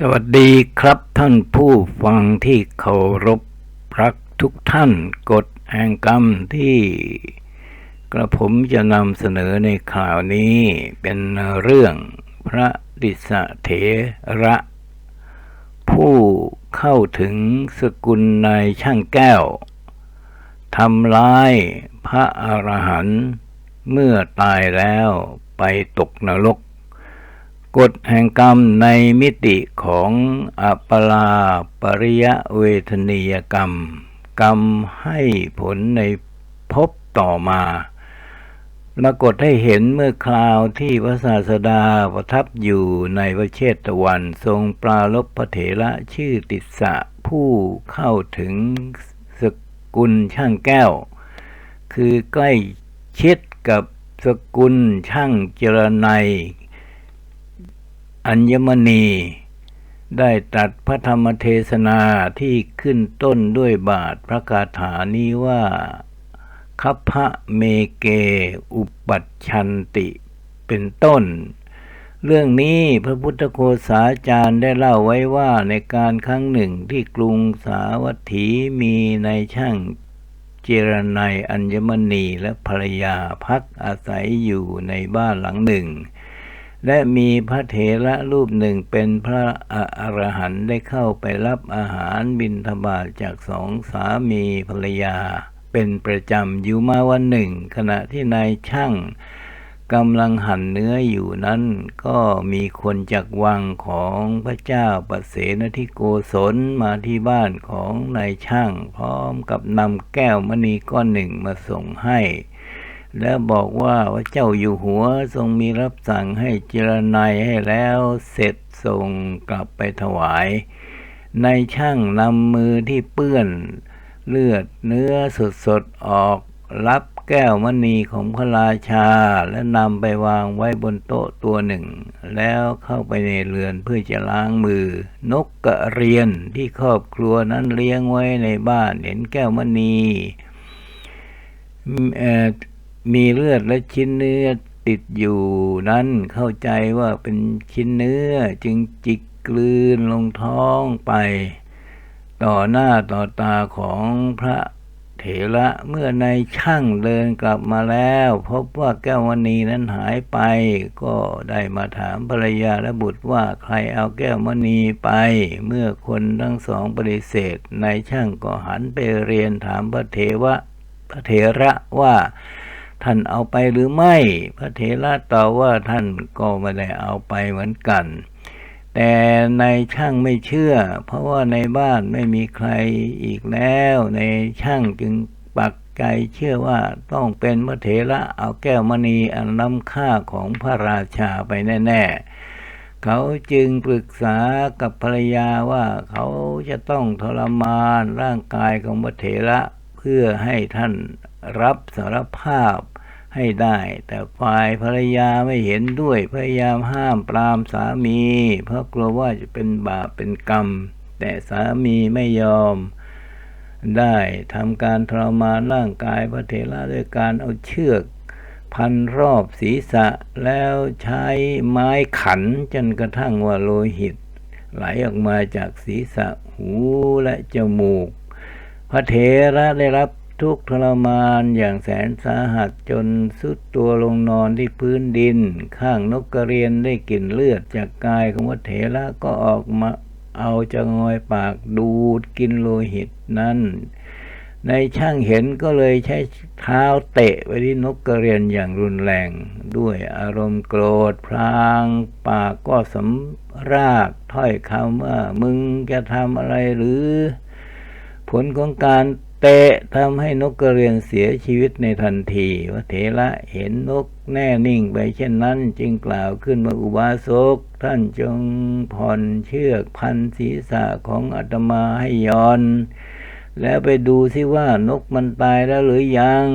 สวัสดีครับท่านผู้ฟังที่เคารพรักทุกท่านกฎแห่งกรรมที่กระผมจะนำเสนอในข่าวนี้เป็นเรื่องพระดิษะเถระ ผู้เข้าถึงสกุลนายช่างแก้วทำร้ายพระอรหันต์เมื่อตายแล้วไปตกนรก กฎแห่งกรรมในมิติของอัปลาปริยะเวทนียกรรม กรรมให้ผลในภพต่อมาปรากฏให้เห็นเมื่อคราวที่พระศาสดาประทับอยู่ในพระเชตวัน ทรงปรารบพระเถระชื่อติสสะผู้เข้าถึงสกุลช่างแก้ว คือใกล้ชิดกับสกุลช่างเจรไน อัญมณี ได้ตัดพระธรรมเทศนาที่ขึ้นต้นด้วยบาทพระคาถานี้ว่าคัพะเมเก อุปัชชันติเป็นต้น เรื่องนี้พระพุทธโฆษาจารย์ได้เล่าไว้ว่าในการครั้งหนึ่งที่กรุงสาวัตถีมีในายช่างเจรไนยอัญมณีและภรรยาพักอาศัยอยู่ในบ้านหลังหนึ่ง และมีพระเถระรูปหนึ่งเป็นพระอรหันต์ได้เข้าไปรับอาหารบิณฑบาตจากสองสามีภรรยา เป็นประจำอยู่มาวันหนึ่ง ขณะที่นายช่างกำลังหั่นเนื้ออยู่นั้น ก็มีคนจากวังของพระเจ้าปเสนทิโกศลมาที่บ้านของนายช่าง พร้อมกับนำแก้วมณีก้อนหนึ่งมาส่งให้ และบอกว่าว่าเจ้าอยู่หัวทรงมีรับสั่งให้เจรนายให้แล้วเสร็จส่งกลับไปถวาย ในช่างนำมือที่เปื้อนเลือดเนื้อสดๆออกรับแก้วมณีของพระราชาและนำไปวางไว้บนโต๊ะตัวหนึ่ง แล้วเข้าไปในเรือนเพื่อจะล้างมือ นกกระเรียนที่ครอบครัวนั้นเลี้ยงไว้ในบ้านเห็นแก้วมณีเอ่อ มีเลือดและชิ้นเนื้อติดอยู่นั้นเข้าใจว่าเป็นชิ้นเนื้อจึงจิกกลืนลงท้องไป ต่อหน้าต่อตาของพระเถระเมื่อในช่างเดินกลับมาแล้ว พบว่าแก้วมณีนั้นหายไป ก็ได้มาถามภรรยาและบุตรว่าใครเอาแก้วมณีไป เมื่อคนทั้งสองปฏิเสธในช่างก็หันไปเรียนถามพระเถระพระเถระว่า ท่านเอาไปหรือไม่ พระเถระตอบว่าท่านก็ไม่ได้เอาไปเหมือนกัน แต่ในช่างไม่เชื่อ เพราะว่าในบ้านไม่มีใครอีกแล้ว ในช่างจึงปักใจเชื่อว่าต้องเป็นพระเถระเอาแก้วมณีอันล้ำค่าของพระราชาไปแน่ ๆเขาจึงปรึกษากับภรรยาว่าเขาจะต้องทรมานร่างกายของพระเถระ พื่อให้ท่านรับสารภาพให้ได้ แต่ฝ่ายภรรยาไม่เห็นด้วยพยายามห้ามปรามสามี เพราะกลัวว่าจะเป็นบาปเป็นกรรม แต่สามีไม่ยอม ได้ทำการทรมานร่างกายพระเถระด้วยการเอาเชือกพันรอบศีรษะแล้วใช้ไม้ขันจนกระทั่งว่าโลหิต ไหลออกมาจากศีรษะหูและจมูก พระเถระได้รับทุกทรมานอย่างแสนสาหัสจนสุดตัวลงนอนที่พื้นดิน ข้างนกกระเรียนได้กลิ่นเลือดจากกายของพระเถระก็ออกมาเอาจะงอยปากดูดกินโลหิตนั้นในช่างเห็นก็เลยใช้เท้าเตะไปที่นกกระเรียนอย่างรุนแรง ด้วยอารมณ์โกรธพลาง ปากก็สำรากถ้อยคำว่า มึงจะทำอะไรหรือ ผลของการเตะทำให้นกกระเรียนเสียชีวิตในทันทีพระเถระเห็นนกแน่นิ่งไปเช่นนั้น จึงกล่าวขึ้นว่าอุบาสกท่านจงผ่อนเชือกพันศีรษะของอาตมาให้ย่อน แล้วไปดูซิว่านกมันตายแล้วหรือยัง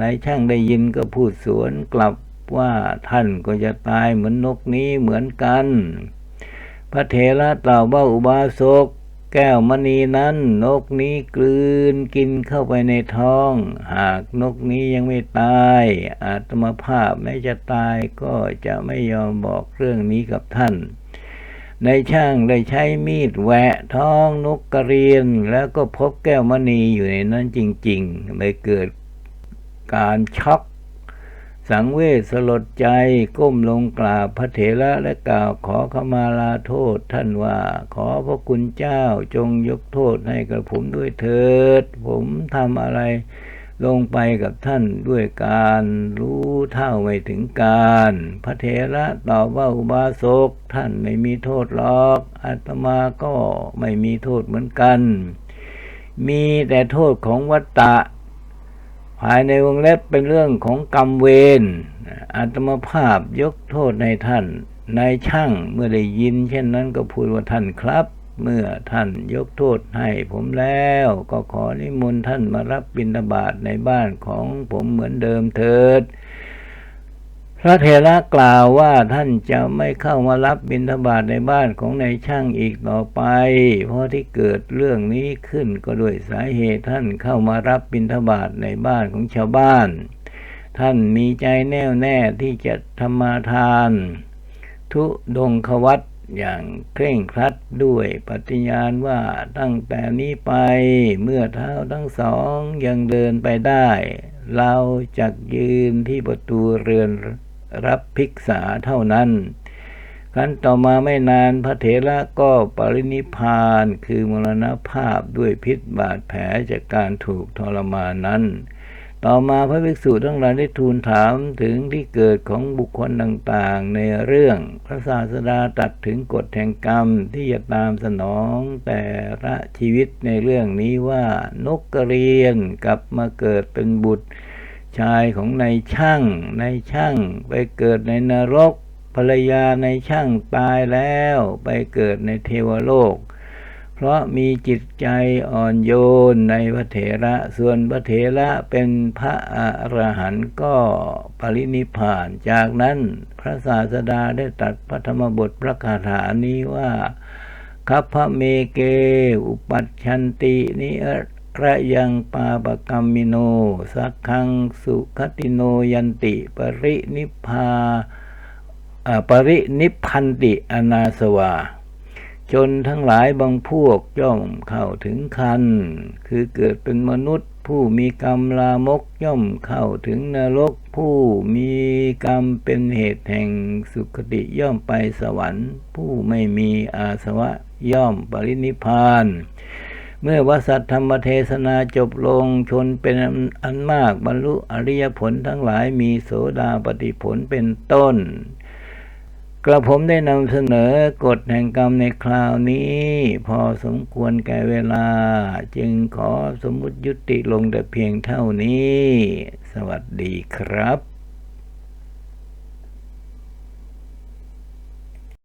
นายช่างได้ยินก็พูดสวนกลับว่าท่านก็จะตายเหมือนนกนี้เหมือนกัน พระเถระตอบว่าอุบาสก แก้วมณีนั้นนกนี้กลืนกินเข้าไปในท้อง หากนกนี้ยังไม่ตาย อาตมาภาพแม้จะตายก็จะไม่ยอมบอกเรื่องนี้กับท่านในช่างได้ใช้มีดแหวะท้องนกกระเรียน แล้วก็พบแก้วมณีอยู่ในนั้นจริงๆเลยเกิดการช็อก สังเวชสลดใจก้มลงกราบพระเถระและกล่าวขอขมาลาโทษท่านว่า ขอพระคุณเจ้าจงยกโทษให้กับผมด้วยเถิด ผมทำอะไรลงไปกับท่านด้วยการรู้เท่าไม่ถึงการ พระเถระตอบว่าอุบาสกท่านไม่มีโทษหรอกอาตมาก็ไม่มีโทษเหมือนกัน มีแต่โทษของวัตตะ ภายในวงเล็บเป็นเรื่องของกรรมเวรอัตมาภาพยกโทษในท่านนายช่างเมื่อได้ยิน เช่นนั้นก็พูดว่าท่านครับ เมื่อท่านยกโทษให้ผมแล้ว ก็ขอนิมนต์ท่านมารับบิณฑบาตในบ้านของผมเหมือนเดิมเถิด พระเถระกล่าวว่าท่านจะไม่เข้ามารับบิณฑบาตในบ้านของนายช่างอีกต่อไป เพราะที่เกิดเรื่องนี้ขึ้นก็ด้วยสาเหตุท่านเข้ามารับบิณฑบาตในบ้านของชาวบ้าน ท่านมีใจแน่วแน่ที่จะธรรมาทาน ทุดงควัตอย่างเคร่งครัดด้วยปฏิญาณว่าตั้งแต่นี้ไปเมื่อเท้าทั้งสองยังเดินไปได้ เราจะยืนที่ประตูเรือน รับภิกษาเท่านั้นครั้นต่อมาไม่นานพระเถระก็ปรินิพานคือมรณภาพด้วยพิษบาดแผลจากการถูกทรมานนั้น ต่อมาพระภิกษุทั้งหลายได้ทูลถามถึงที่เกิดของบุคคลต่างๆ ในเรื่องพระศาสดาตัดถึงกฎแห่งกรรมที่จะตามสนองแต่ละชีวิตในเรื่องนี้ว่านกกระเรียนกลับมาเกิดเป็นบุตร ชายของนายช่างนายช่างไปเกิดในนรก ภรรยาในช่างตายแล้วไปเกิดในเทวโลก เพราะมีจิตใจอ่อนโยนในพระเถระ ส่วนพระเถระเป็นพระอรหันต์ก็ปรินิพาน จากนั้นพระศาสดาได้ตรัสพระธรรมบทพระคาถานี้ว่าคัพพะเมเก อุปัชชันตินิ ระยังปาปกรรมิโน สักขังสุขติโนยันติ ปรินิพพาอ่าปรินิพันติอนาสวาจนทั้งหลายบางพวกย่อมเข้าถึงคัน คือเกิดเป็นมนุษย์ผู้มีกรรมลามกย่อมเข้าถึงนรกผู้มีกรรมเป็นเหตุแห่งสุคติย่อมไปสวรรค์ ผู้ไม่มีอาสวะย่อมปรินิพาน เมื่อวสัตธรรมเทศนาจบลงชนเป็นอันมากบรรลุอริยผลทั้งหลายมีโสดาปฏิผลเป็นต้น กระผมได้นำเสนอกฎแห่งกรรมในคราวนี้ พอสมควรแก่เวลา จึงขอสมมุติยุติลงแต่เพียงเท่านี้ สวัสดีครับ